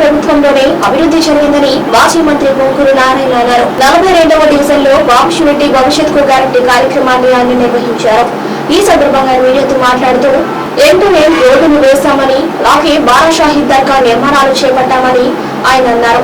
ప్రభుత్వంలోనే అభివృద్ధి జరిగిందని మాజీ మంత్రి పొంగూరు నారాయణ అన్నారు. నలభై రెండవ డివిజన్లో బాబుషురెడ్డి భవిష్యత్కు గ్యారంటీ కార్యక్రమాన్ని ఆయన నిర్వహించారు. ఈ సందర్భంగా మీడియాతో మాట్లాడుతూ ఎంటనే రోడ్డును వేశామని అలాగే బారాషాహిద్ దర్గా నిర్మాణాలు చేపట్టామని ఆయన అన్నారు.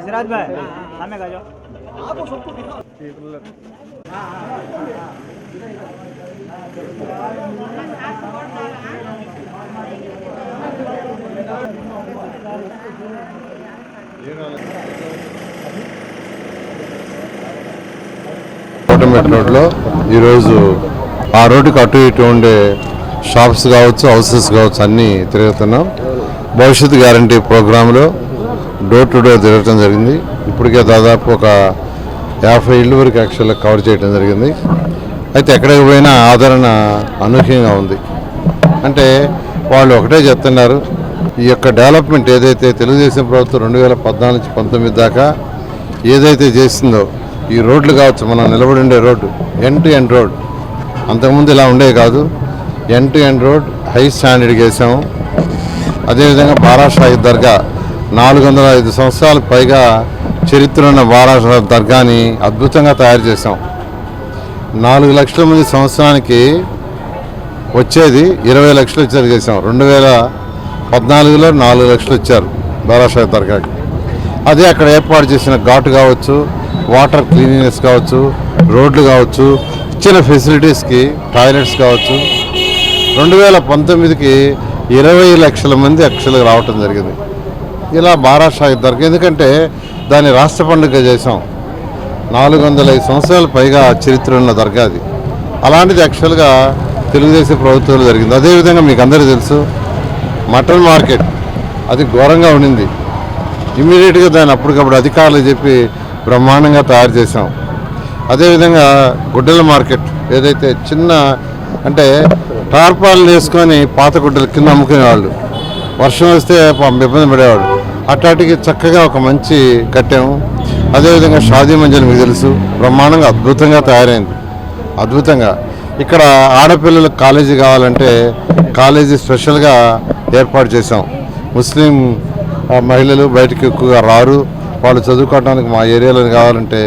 सिराज भाई हमें का जाओ ఆటోమేట్ రోడ్లో ఈరోజు ఆ రోడ్డుకి అటు ఇటు ఉండే షాప్స్ కావచ్చు హౌసెస్ కావచ్చు అన్నీ తిరుగుతున్నాం భవిష్యత్ గ్యారంటీ ప్రోగ్రాంలో డోర్ టు డోర్ తిరగటం జరిగింది. ఇప్పటికే దాదాపు ఒక యాభై ఇళ్ళు వరకు యాక్చువల్గా కవర్ చేయడం జరిగింది. అయితే ఎక్కడికి పోయినా ఆదరణ అనూహ్యంగా ఉంది. అంటే వాళ్ళు ఒకటే చెప్తున్నారు ఈ యొక్క డెవలప్మెంట్ ఏదైతే తెలుగుదేశం ప్రభుత్వం రెండు వేల పద్నాలుగు నుంచి పంతొమ్మిది దాకా ఏదైతే చేసిందో ఈ రోడ్లు కావచ్చు మనం నిలబడి ఉండే road end to end road అంతకుముందు ఇలా ఉండేవి కాదు. End to end road high standard వేసాము. అదేవిధంగా బారాషాహి దర్గా నాలుగు వందల ఐదు సంవత్సరాలకు పైగా చరిత్ర ఉన్న బారాషాహి దర్గాని అద్భుతంగా తయారు చేసాం నాలుగు లక్షల మంది సంవత్సరానికి వచ్చేది ఇరవై లక్షలు వచ్చారు చేసాం రెండు వేల పద్నాలుగులో నాలుగు లక్షలు వచ్చారు బారాషాహి దర్గాకి. అదే అక్కడ ఏర్పాటు చేసిన ఘాటు కావచ్చు వాటర్ క్లీనినెస్ కావచ్చు రోడ్లు కావచ్చు ఇచ్చిన ఫెసిలిటీస్కి టాయిలెట్స్ కావచ్చు. రెండు వేల పంతొమ్మిదికి ఇరవై లక్షల మంది అక్షలు రావటం జరిగింది. ఇలా బారాషాహి దర్గా ఎందుకంటే దాన్ని రాష్ట్ర పండుగ చేసాం నాలుగు వందల ఐదు సంవత్సరాల పైగా చరిత్ర ఉన్న దర్గా అది అలాంటిది యాక్చువల్గా తెలుగుదేశం ప్రభుత్వంలో జరిగింది. అదేవిధంగా మీకు అందరూ తెలుసు మటన్ మార్కెట్ అది ఘోరంగా ఉండింది. ఇమీడియట్గా దాన్ని అప్పటికప్పుడు అధికారులు చెప్పి బ్రహ్మాండంగా తయారు చేసాం అదేవిధంగా గుడ్డల మార్కెట్ ఏదైతే చిన్న అంటే టార్పాలు వేసుకొని పాత గుడ్డలు కింద అమ్ముకునేవాళ్ళు. వర్షం వస్తే ఇబ్బంది పడేవాడు అట్లాంటికి చక్కగా ఒక మంచి కట్టాము అదేవిధంగా షాదీ మంజల్ మీకు తెలుసు. బ్రహ్మాండంగా అద్భుతంగా తయారైంది. అద్భుతంగా. ఇక్కడ ఆడపిల్లలకు కాలేజీ కావాలంటే కాలేజీ స్పెషల్గా ఏర్పాటు చేసాం ముస్లిం మహిళలు బయటకు ఎక్కువగా రారు. వాళ్ళు చదువుకోవడానికి మా ఏరియాలో కావాలంటే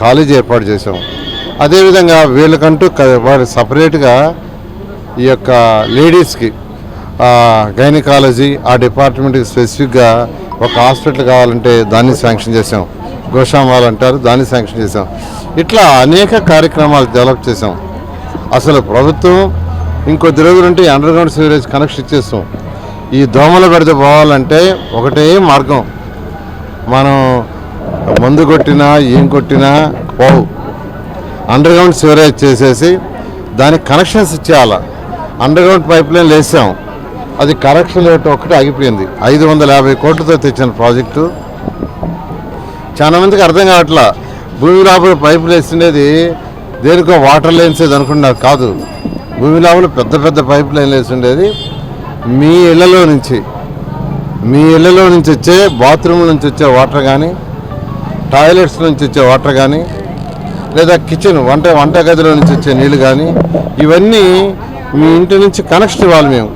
కాలేజీ ఏర్పాటు చేసాం అదేవిధంగా వీళ్ళకంటూ వారి సపరేట్గా ఈ యొక్క లేడీస్కి గైనకాలజీ ఆ డిపార్ట్మెంట్కి స్పెసిఫిక్గా ఒక హాస్పిటల్ కావాలంటే దాన్ని శాంక్షన్ చేసాం గోషామాల్ అంటారు దాన్ని శాంక్షన్ చేసాం ఇట్లా అనేక కార్యక్రమాలు డెవలప్ చేసాం అసలు ప్రభుత్వం ఇంకొద్ది రోజులుంటే అండర్ గ్రౌండ్ సివరేజ్ కనెక్షన్ ఇచ్చేస్తాం. ఈ దోమల బెడద పోవాలంటే ఒకటే మార్గం. మనం మందు కొట్టినా ఏం కొట్టినా పోవు. అండర్ గ్రౌండ్ సివరేజ్ చేసేసి దానికి కనెక్షన్స్ ఇచ్చేయాల. అండర్ గ్రౌండ్ పైప్ లైన్ వేసాం అది కరెక్షన్ రేట్ ఒకటి ఆగిపోయింది. ఐదు వందల యాభై కోట్లతో తెచ్చిన ప్రాజెక్టు. చాలా మందికి అర్థం కావట్లా. భూమి లోపల పైపులు వేసిండేది దేనికో వాటర్ లైన్స్ ఏది అనుకున్నారు కాదు. భూమి లోపల పెద్ద పెద్ద పైప్ లైన్లు వేసిండేది మీ ఇళ్ళలో నుంచి. మీ ఇళ్ళలో నుంచి వచ్చే బాత్రూమ్ నుంచి వచ్చే వాటర్ కానీ టాయిలెట్స్ నుంచి వచ్చే వాటర్ కానీ లేదా కిచెన్ వంట వంట గదిలో నుంచి వచ్చే నీళ్ళు కానీ ఇవన్నీ మీ ఇంటి నుంచి కనెక్షన్ ఇవ్వాలి మేము.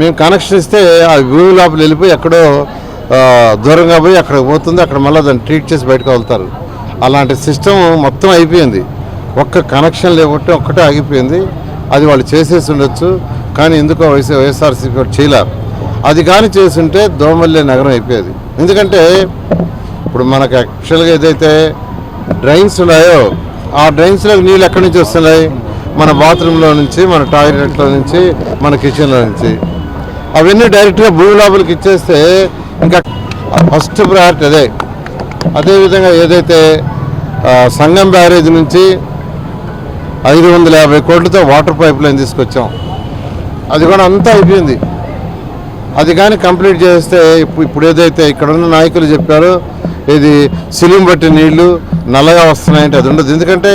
మేము కనెక్షన్ ఇస్తే ఆ భూమి లోపల వెళ్ళిపోయి ఎక్కడో దూరంగా పోయి అక్కడ పోతుంది. అక్కడ మళ్ళీ దాన్ని ట్రీట్ చేసి బయటకు వెళ్తారు. అలాంటి సిస్టమ్ మొత్తం అయిపోయింది. ఒక్క కనెక్షన్ లేకుంటే ఒక్కటే ఆగిపోయింది. అది వాళ్ళు చేసేసి ఉండొచ్చు. కానీ ఎందుకో వైఎస్ వైఎస్ఆర్సీపీ కూడా చేయలేరు. అది కానీ చేస్తుంటే దోమల్లే నగరం అయిపోయేది. ఎందుకంటే ఇప్పుడు మనకు యాక్చువల్గా ఏదైతే డ్రైన్స్ ఉన్నాయో ఆ డ్రైన్స్లో నీళ్ళు ఎక్కడి నుంచి వస్తున్నాయి? మన బాత్రూంలో నుంచి మన టాయిలెట్లో నుంచి మన కిచెన్లో నుంచి. అవన్నీ డైరెక్ట్గా భూమి లోపలికి ఇచ్చేస్తే ఇంకా ఫస్ట్ ప్రయారిటీ అదే. అదేవిధంగా ఏదైతే సంగం బ్యారేజ్ నుంచి ఐదు వందల యాభై కోట్లతో వాటర్ పైప్ లైన్ తీసుకొచ్చాం. అది కూడా అంతా అయిపోయింది. అది కానీ కంప్లీట్ చేస్తే ఇప్పుడు ఇప్పుడు ఏదైతే ఇక్కడ ఉన్న నాయకులు చెప్పారో ఇది సిలిం బట్టి నీళ్ళు నల్లగా వస్తున్నాయంటే అది ఉండదు. ఎందుకంటే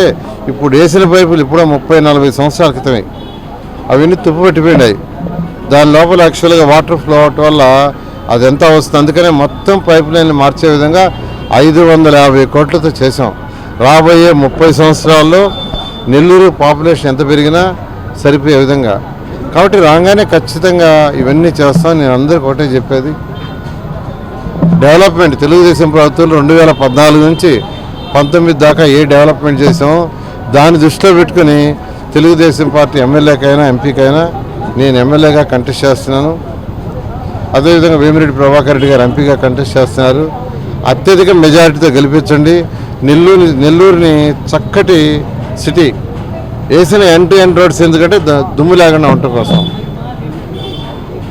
ఇప్పుడు వేసిన పైపులు ఇప్పుడే ముప్పై నలభై సంవత్సరాల క్రితమే. అవన్నీ తుప్పు పట్టిపోయినాయి. దాని లోపల యాక్చువల్గా వాటర్ ఫ్లో అవటం వల్ల అది ఎంత వస్తుంది? అందుకనే మొత్తం పైప్ లైన్లు మార్చే విధంగా ఐదు వందల యాభై కోట్లతో చేసాం రాబోయే ముప్పై సంవత్సరాల్లో నెల్లూరు పాపులేషన్ ఎంత పెరిగినా సరిపోయే విధంగా. కాబట్టి రాగానే ఖచ్చితంగా ఇవన్నీ చేస్తాం. నేను అందరికీ ఒకటే చెప్పేది. డెవలప్మెంట్ తెలుగుదేశం ప్రభుత్వం రెండు వేల పద్నాలుగు నుంచి పంతొమ్మిది దాకా ఏ డెవలప్మెంట్ చేసామో దాన్ని దృష్టిలో పెట్టుకుని తెలుగుదేశం పార్టీ ఎమ్మెల్యేకైనా ఎంపీకైనా నేను ఎమ్మెల్యేగా కంటెస్ట్ చేస్తున్నాను. అదేవిధంగా వేమిరెడ్డి ప్రభాకర్ రెడ్డి గారు ఎంపీగా కంటెస్ట్ చేస్తున్నారు. అత్యధిక మెజారిటీతో గెలిపించండి. నెల్లూరు నెల్లూరుని చక్కటి సిటీ వేసిన ఎన్ టు ఎన్ రోడ్స్ ఎందుకంటే ద- దుమ్ము లేకుండా ఉండటం కోసం.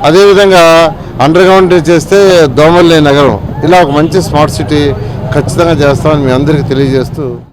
అదేవిధంగా అండర్గ్రౌండ్ చేస్తే దోమల్లేని నగరం. ఇలా ఒక మంచి స్మార్ట్ సిటీ ఖచ్చితంగా చేస్తామని మీ అందరికీ తెలియజేస్తూ